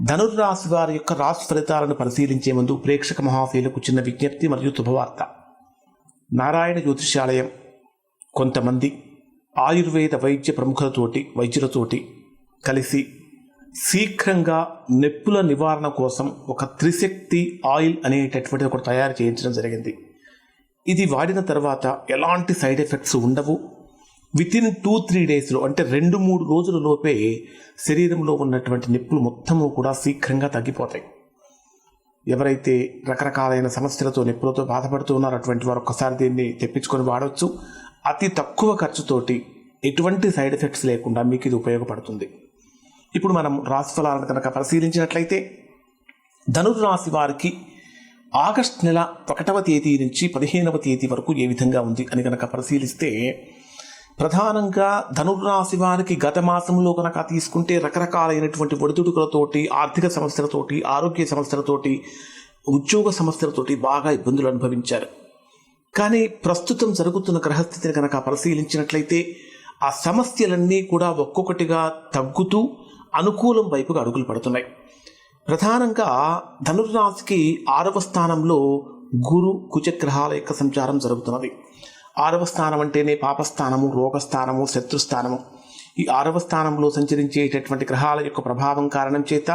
ధనుర్రాశి వారి యొక్క రాశి ఫలితాలను పరిశీలించే ముందు ప్రేక్షక మహాశీలకు చిన్న విజ్ఞప్తి మరియు శుభవార్త. నారాయణ జ్యోతిష్యాలయం. కొంతమంది ఆయుర్వేద వైద్య ప్రముఖులతోటి వైద్యులతోటి కలిసి శీఘ్రంగా నొప్పుల నివారణ కోసం ఒక త్రిశక్తి ఆయిల్ అనేటటువంటి ఒకటి తయారు చేయించడం జరిగింది. ఇది వాడిన తర్వాత ఎలాంటి సైడ్ ఎఫెక్ట్స్ ఉండవు. విత్ ఇన్ టూ త్రీ డేస్లో అంటే రెండు మూడు రోజుల లోపే శరీరంలో ఉన్నటువంటి నొప్పులు మొత్తము కూడా శీఘ్రంగా తగ్గిపోతాయి. ఎవరైతే రకరకాలైన సమస్యలతో నొప్పులతో బాధపడుతూ ఉన్నారో అటువంటి వారు ఒక్కసారి దీన్ని తెప్పించుకొని వాడవచ్చు అతి తక్కువ ఖర్చుతోటి ఎటువంటి సైడ్ ఎఫెక్ట్స్ లేకుండా మీకు ఇది ఉపయోగపడుతుంది. ఇప్పుడు మనం రాశి ఫలాలను కనుక పరిశీలించినట్లయితే ధనుర్రాశి వారికి ఆగస్ట్ నెల ఒకటవ తేదీ నుంచి పదిహేనవ తేదీ వరకు ఏ విధంగా ఉంది అని కనుక పరిశీలిస్తే ప్రధానంగా ధనుర్రాశి వారికి గత మాసంలో కనుక తీసుకుంటే రకరకాలైనటువంటి ఒడిదుడుకులతోటి ఆర్థిక సమస్యలతోటి ఆరోగ్య సమస్యలతోటి ఉద్యోగ సమస్యలతోటి బాగా ఇబ్బందులు అనుభవించారు. కానీ ప్రస్తుతం జరుగుతున్న గ్రహస్థితిని కనుక పరిశీలించినట్లయితే ఆ సమస్యలన్నీ కూడా ఒక్కొక్కటిగా తగ్గుతూ అనుకూలం వైపుగా అడుగులు పడుతున్నాయి. ప్రధానంగా ధనుర్రాశికి ఆరవ స్థానంలో గురు కుచగ్రహాల యొక్క సంచారం జరుగుతున్నది. ఆరవ స్థానం అంటేనే పాపస్థానము రోగస్థానము శత్రుస్థానము. ఈ ఆరవ స్థానంలో సంచరించేటటువంటి గ్రహాల యొక్క ప్రభావం కారణం చేత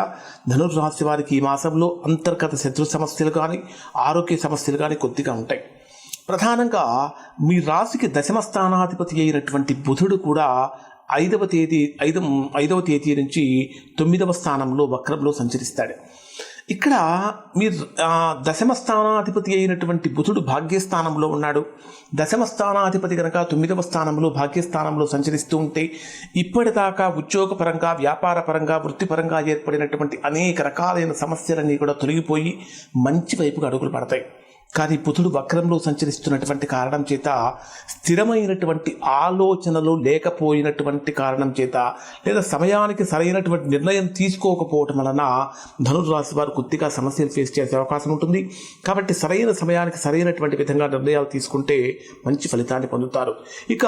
ధనుర్రాశి వారికి ఈ మాసంలో అంతర్గత శత్రు సమస్యలు కానీ ఆరోగ్య సమస్యలు కానీ కొద్దిగా ఉంటాయి. ప్రధానంగా మీ రాశికి దశమ స్థానాధిపతి అయినటువంటి బుధుడు కూడా ఐదవ తేదీ ఐదవ ఐదవ తేదీ నుంచి తొమ్మిదవ స్థానంలో వక్రంలో సంచరిస్తాడు. ఇక్కడ మీరు దశమ స్థానాధిపతి అయినటువంటి బుధుడు భాగ్యస్థానంలో ఉన్నాడు. దశమ స్థానాధిపతి కనుక తొమ్మిదవ స్థానంలో భాగ్యస్థానంలో సంచరిస్తూ ఉంటే ఇప్పటిదాకా ఉద్యోగపరంగా వ్యాపారపరంగా వృత్తిపరంగా ఏర్పడినటువంటి అనేక రకాలైన సమస్యలన్నీ కూడా తొలగిపోయి మంచి వైపుగా అడుగులు పడతాయి. కానీ బుధుడు వక్రంలో సంచరిస్తున్నటువంటి కారణం చేత స్థిరమైనటువంటి ఆలోచనలు లేకపోయినటువంటి కారణం చేత లేదా సమయానికి సరైనటువంటి నిర్ణయం తీసుకోకపోవటం వలన ధనుర్రాశి వారు కొద్దిగా సమస్యలు ఫేస్ చేసే అవకాశం ఉంటుంది. కాబట్టి సరైన సమయానికి సరైనటువంటి విధంగా నిర్ణయాలు తీసుకుంటే మంచి ఫలితాన్ని పొందుతారు. ఇక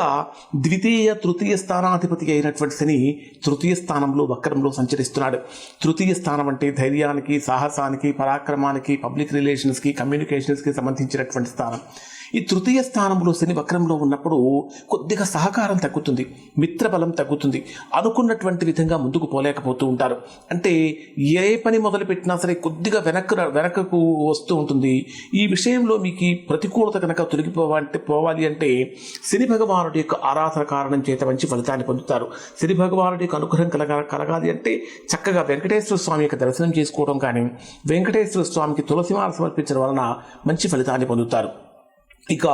ద్వితీయ తృతీయ స్థానాధిపతి అయినటువంటి శని తృతీయ స్థానంలో వక్రంలో సంచరిస్తున్నాడు. తృతీయ స్థానం అంటే ధైర్యానికి సాహసానికి పరాక్రమానికి పబ్లిక్ రిలేషన్స్కి కమ్యూనికేషన్స్కి సంబంధించినటువంటి స్థానం. ఈ తృతీయ స్థానంలో శని వక్రంలో ఉన్నప్పుడు కొద్దిగా సహకారం తగ్గుతుంది మిత్రబలం తగ్గుతుంది. అనుకున్నటువంటి విధంగా ముందుకు పోలేకపోతూ ఉంటారు. అంటే ఏ పని మొదలుపెట్టినా సరే కొద్దిగా వెనక్కు వెనకకు వస్తూ ఉంటుంది. ఈ విషయంలో మీకు ప్రతికూలత కనుక తొలగిపోవాలంటే పోవాలి అంటే శని భగవానుడి యొక్క ఆరాధన కారణం చేత మంచి ఫలితాన్ని పొందుతారు. శని భగవానుడి యొక్క అనుగ్రహం కలగ కలగాలి అంటే చక్కగా వెంకటేశ్వర స్వామి యొక్క దర్శనం చేసుకోవడం కానీ వెంకటేశ్వర స్వామికి తులసిమాల సమర్పించడం వలన మంచి ఫలితాన్ని పొందుతారు. ఇక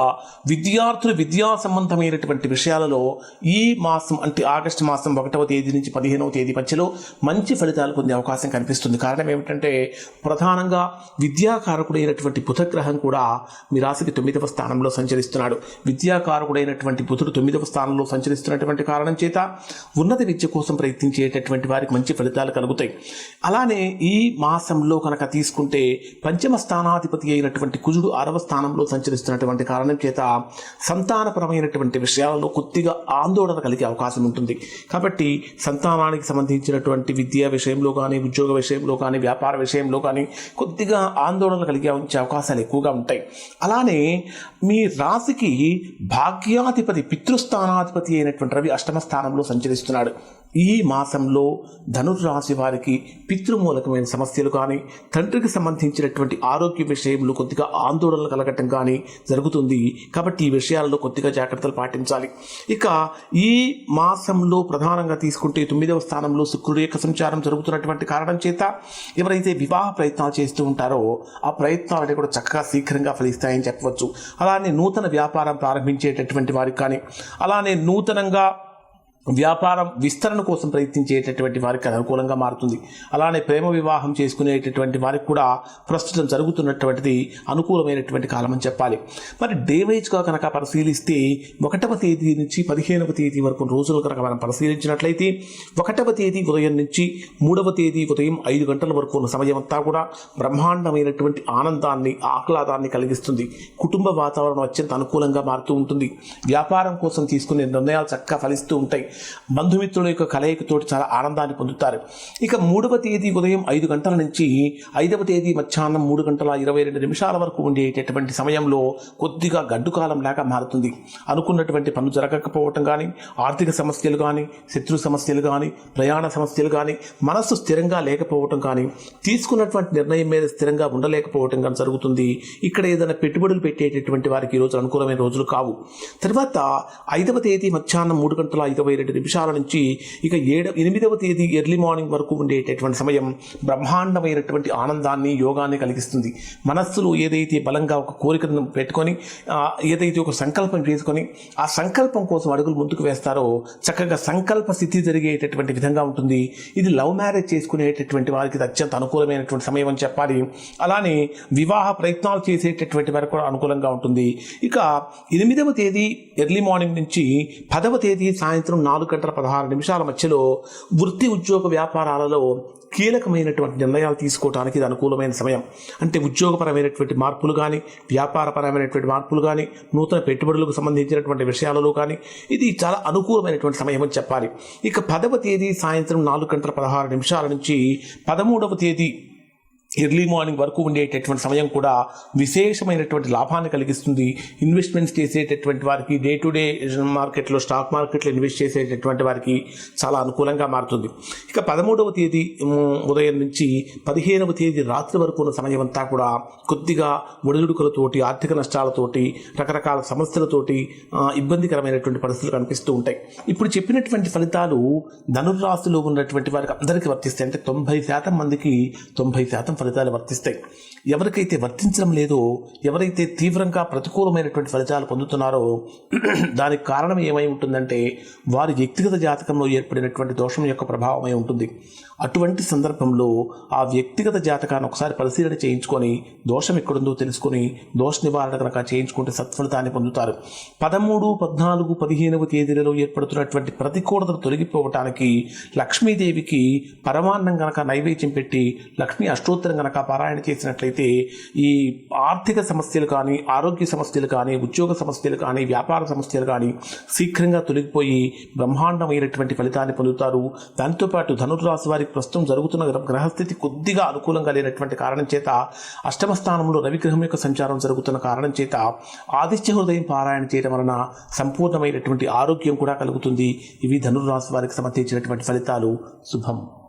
విద్యార్థులు విద్యా సంబంధమైనటువంటి విషయాలలో ఈ మాసం అంటే ఆగస్టు మాసం ఒకటవ తేదీ నుంచి పదిహేనవ తేదీ మధ్యలో మంచి ఫలితాలు పొందే అవకాశం కనిపిస్తుంది. కారణం ఏమిటంటే ప్రధానంగా విద్యాకారకుడైనటువంటి బుధగ్రహం కూడా మీ రాశికి తొమ్మిదవ స్థానంలో సంచరిస్తున్నాడు. విద్యాకారకుడైనటువంటి బుధుడు తొమ్మిదవ స్థానంలో సంచరిస్తున్నటువంటి కారణం చేత ఉన్నత విద్య కోసం ప్రయత్నించేటటువంటి వారికి మంచి ఫలితాలు కలుగుతాయి. అలానే ఈ మాసంలో కనుక తీసుకుంటే పంచమ స్థానాధిపతి అయినటువంటి కుజుడు ఆరవ స్థానంలో సంచరిస్తున్నటువంటి కారణం చేత సంతానపరమైనటువంటి విషయాలలో కొద్దిగా ఆందోళన కలిగే అవకాశం ఉంటుంది. కాబట్టి సంతానానికి సంబంధించినటువంటి విద్యా విషయంలో కానీ ఉద్యోగ విషయంలో కానీ వ్యాపార విషయంలో కానీ కొద్దిగా ఆందోళన కలిగే ఉంచే అవకాశాలు ఎక్కువగా ఉంటాయి. అలానే మీ రాశికి భాగ్యాధిపతి పితృస్థానాధిపతి అయినటువంటి రవి అష్టమ స్థానంలో సంచరిస్తున్నాడు. ఈ మాసంలో ధనుర్రాశి వారికి పితృమూలకమైన సమస్యలు కానీ తండ్రికి సంబంధించినటువంటి ఆరోగ్య విషయంలో కొద్దిగా ఆందోళనలు కలగటం కానీ జరుగుతుంది. కాబట్టి ఈ విషయాల్లో కొద్దిగా జాగ్రత్తలు పాటించాలి. ఇక ఈ మాసంలో ప్రధానంగా తీసుకుంటే తొమ్మిదవ స్థానంలో శుక్రుడు యొక్క సంచారం జరుగుతున్నటువంటి కారణం చేత ఎవరైతే వివాహ ప్రయత్నాలు చేస్తూ ఉంటారో ఆ ప్రయత్నాలు కూడా చక్కగా శీఘ్రంగా ఫలిస్తాయని చెప్పవచ్చు. అలానే నూతన వ్యాపారం ప్రారంభించేటటువంటి వారికి కానీ అలానే నూతనంగా వ్యాపారం విస్తరణ కోసం ప్రయత్నించేటటువంటి వారికి అది అనుకూలంగా మారుతుంది. అలానే ప్రేమ వివాహం చేసుకునేటటువంటి వారికి కూడా ప్రస్తుతం జరుగుతున్నటువంటిది అనుకూలమైనటువంటి కాలం అని చెప్పాలి. మరి డే వైజ్గా కనుక పరిశీలిస్తే ఒకటవ తేదీ నుంచి పదిహేనవ తేదీ వరకు రోజులు కనుక మనం పరిశీలించినట్లయితే ఒకటవ తేదీ ఉదయం నుంచి మూడవ తేదీ ఉదయం ఐదు గంటల వరకు ఉన్న సమయం అంతా కూడా బ్రహ్మాండమైనటువంటి ఆనందాన్ని ఆహ్లాదాన్ని కలిగిస్తుంది. కుటుంబ వాతావరణం అత్యంత అనుకూలంగా మారుతూ ఉంటుంది. వ్యాపారం కోసం తీసుకునే నిర్ణయాలు చక్కగా ఫలిస్తూ ఉంటాయి. బంధుమిత్రుల యొక్క కలయికతోటి చాలా ఆనందాన్ని పొందుతారు. ఇక మూడవ తేదీ ఉదయం ఐదు గంటల నుంచి ఐదవ తేదీ మధ్యాహ్నం మూడు గంటల ఇరవై రెండు నిమిషాల వరకు ఉండేటటువంటి సమయంలో కొద్దిగా గడ్డుకాలం లేక లాగా మారుతుంది. అనుకున్నటువంటి పనులు జరగకపోవటం కానీ ఆర్థిక సమస్యలు కానీ శత్రు సమస్యలు కానీ ప్రయాణ సమస్యలు కానీ మనస్సు స్థిరంగా లేకపోవటం కానీ తీసుకున్నటువంటి నిర్ణయం మీద స్థిరంగా ఉండలేకపోవటం కానీ జరుగుతుంది. ఇక్కడ ఏదైనా పెట్టుబడులు పెట్టేటటువంటి వారికి ఈ రోజు అనుకూలమైన రోజులు కావు. తర్వాత ఐదవ తేదీ మధ్యాహ్నం మూడు గంటల ఇరవై రెండు నిమిషాల నుంచి ఇక ఏడ ఎనిమిదవ తేదీ ఎర్లీ మార్నింగ్ వరకు ఉండేటటువంటి సమయం బ్రహ్మాండమైనటువంటి ఆనందాన్ని యోగాన్ని కలిగిస్తుంది. మనస్సులో ఏదైతే బలంగా ఒక కోరికను పెట్టుకొని ఏదైతే ఒక సంకల్పం చేసుకొని ఆ సంకల్పం కోసం అడుగులు ముందుకు వేస్తారో చక్కగా సంకల్ప స్థితి జరిగేటటువంటి విధంగా ఉంటుంది. ఇది లవ్ మ్యారేజ్ చేసుకునేటటువంటి వారికి అత్యంత అనుకూలమైనటువంటి సమయం అని చెప్పాలి. అలానే వివాహ ప్రయత్నాలు చేసేటటువంటి వారికి కూడా అనుకూలంగా ఉంటుంది. ఇక ఎనిమిదవ తేదీ ఎర్లీ మార్నింగ్ నుంచి పదవ తేదీ సాయంత్రం నాలుగు గంటల పదహారు నిమిషాల మధ్యలో వృత్తి ఉద్యోగ వ్యాపారాలలో కీలకమైనటువంటి నిర్ణయాలు తీసుకోవడానికి ఇది అనుకూలమైన సమయం. అంటే ఉద్యోగపరమైనటువంటి మార్పులు కానీ వ్యాపారపరమైనటువంటి మార్పులు కానీ నూతన పెట్టుబడులకు సంబంధించినటువంటి విషయాలలో కానీ ఇది చాలా అనుకూలమైనటువంటి సమయం అని చెప్పాలి. ఇక పదవ తేదీ సాయంత్రం నాలుగు గంటల పదహారు నిమిషాల నుంచి పదమూడవ తేదీ ఎర్లీ మార్నింగ్ వరకు ఉండేటటువంటి సమయం కూడా విశేషమైనటువంటి లాభాన్ని కలిగిస్తుంది. ఇన్వెస్ట్మెంట్స్ చేసేటటువంటి వారికి డే టు డే మార్కెట్లో స్టాక్ మార్కెట్లో ఇన్వెస్ట్ చేసేటటువంటి వారికి చాలా అనుకూలంగా మారుతుంది. ఇక పదమూడవ తేదీ ఉదయం నుంచి పదిహేనవ తేదీ రాత్రి వరకు ఉన్న సమయం అంతా కూడా కొద్దిగా ఒడిదుడుకులతోటి ఆర్థిక నష్టాలతోటి రకరకాల సమస్యలతోటి ఇబ్బందికరమైనటువంటి పరిస్థితులు కనిపిస్తూ ఉంటాయి. ఇప్పుడు చెప్పినటువంటి ఫలితాలు ధనుర్రాశిలో ఉన్నటువంటి వారికి అందరికీ వర్తిస్తాయి. అంటే తొంభై శాతం మందికి తొంభై శాతం ఫలితాలు వర్తిస్తాయి. ఎవరికైతే వర్తించడం లేదో ఎవరైతే తీవ్రంగా ప్రతికూలమైనటువంటి ఫలితాలు పొందుతున్నారో దానికి కారణం ఏమై ఉంటుందంటే వారి వ్యక్తిగత జాతకంలో ఏర్పడినటువంటి దోషం యొక్క ప్రభావమై ఉంటుంది. అటువంటి సందర్భంలో ఆ వ్యక్తిగత జాతకాన్ని ఒకసారి పరిశీలన చేయించుకొని దోషం ఎక్కడుందో తెలుసుకొని దోష నివారణ కనుక చేయించుకుంటే సత్ఫలితాన్ని పొందుతారు. పదమూడు పద్నాలుగు పదిహేనవ తేదీలలో ఏర్పడుతున్నటువంటి ప్రతికూలతను తొలగిపోవటానికి లక్ష్మీదేవికి పరమాన్నం గనక నైవేద్యం పెట్టి లక్ష్మీ అష్టోత్తరం గనక పారాయణ చేసినట్లయితే ఈ ఆర్థిక సమస్యలు కానీ ఆరోగ్య సమస్యలు కానీ ఉద్యోగ సమస్యలు కానీ వ్యాపార సమస్యలు కానీ శీఘ్రంగా తొలగిపోయి బ్రహ్మాండమైనటువంటి ఫలితాన్ని పొందుతారు. దాంతోపాటు ధనుర్రాశి వారికి ప్రస్తుతం జరుగుతున్న గ్రహస్థితి కొద్దిగా అనుకూలంగా లేనటువంటి కారణం చేత అష్టమ స్థానంలో రవిగ్రహం యొక్క సంచారం జరుగుతున్న కారణం చేత ఆదిత్య హృదయం పారాయణ చేయడం వలన సంపూర్ణమైనటువంటి ఆరోగ్యం కూడా కలుగుతుంది. ఇవి ధనుర్రాశి వారికి సంబంధించినటువంటి ఫలితాలు. శుభం.